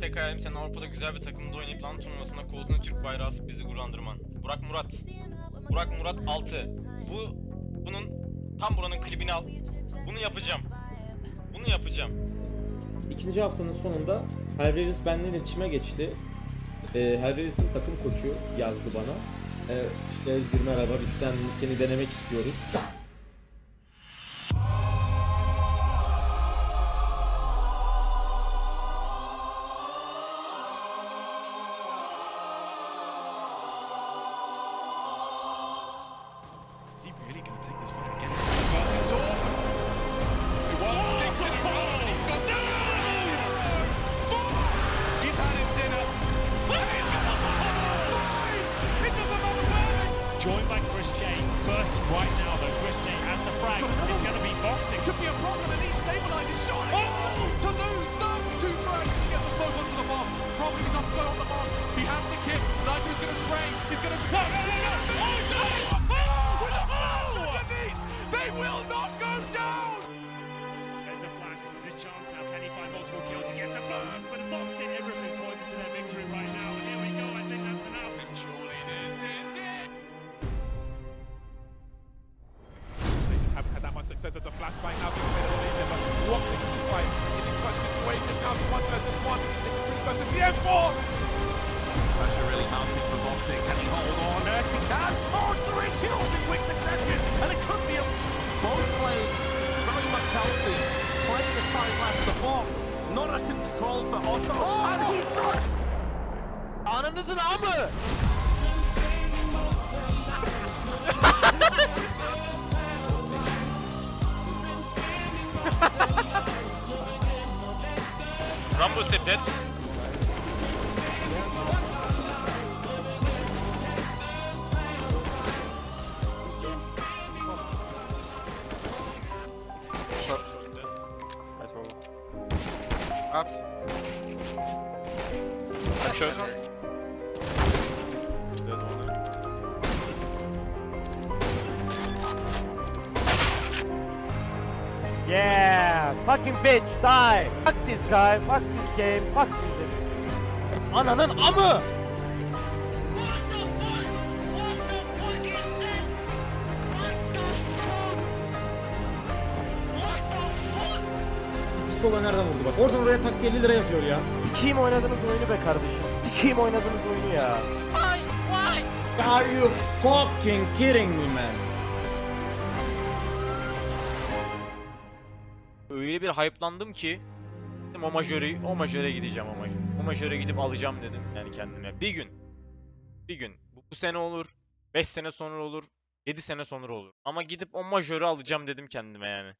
Tek hayalim senin Avrupa'da güzel bir takımda oynayıp lan turnuvasında koltuğuna Türk bayrağı asıp bizi gururlandırman. Burak Murat. Burak Murat 6. Bu bunun tam buranın klibini al. Bunu yapacağım. Bunu yapacağım. İkinci haftanın sonunda Herveris benimle iletişime geçti. Ee, Herveris'in takım koçu yazdı bana. Ee, işte Özgür merhaba biz sen, seni denemek istiyoruz. He really going to take this fight again? Versus Sword. He won six in a row and he's got a. Four. He's had his dinner. And he's got. It doesn't matter where Joined by Chris J. First right now though, Chris J has the frag. It's going to be boxing. could be a problem and he's stabilizing. Surely to haven't had that much success as a flashbang now being made on Asia, but watching this fight in this clutch situation now to one versus one. It's a three versus the M4. Pressure really mounting for Boxing. Can he hold on? Yes, he can. Oh, three kills in quick succession. And it could be a... Both players very much healthy. Plenty of time left. The bomb. Not a control for Otto. And he's got... Ananızın amı! Rambo step dead. Ups. I'm chosen. Yeah, fucking bitch, die. Fuck this guy, fuck this game, fuck sizi. Ananın amı. Pistola nereden vurdu bak. Oradan oraya taksi 50 lira yazıyor ya. Sikiyim oynadığınız oyunu be kardeşim. Sikiyim oynadığınız oyunu ya. Are you fucking kidding me man? Öyle bir hype'landım ki dedim o majörü, o majöre gideceğim o majöre. O majöre gidip alacağım dedim yani kendime. Bir gün. Bir gün. Bu, bu sene olur. 5 sene sonra olur. 7 sene sonra olur. Ama gidip o majörü alacağım dedim kendime yani.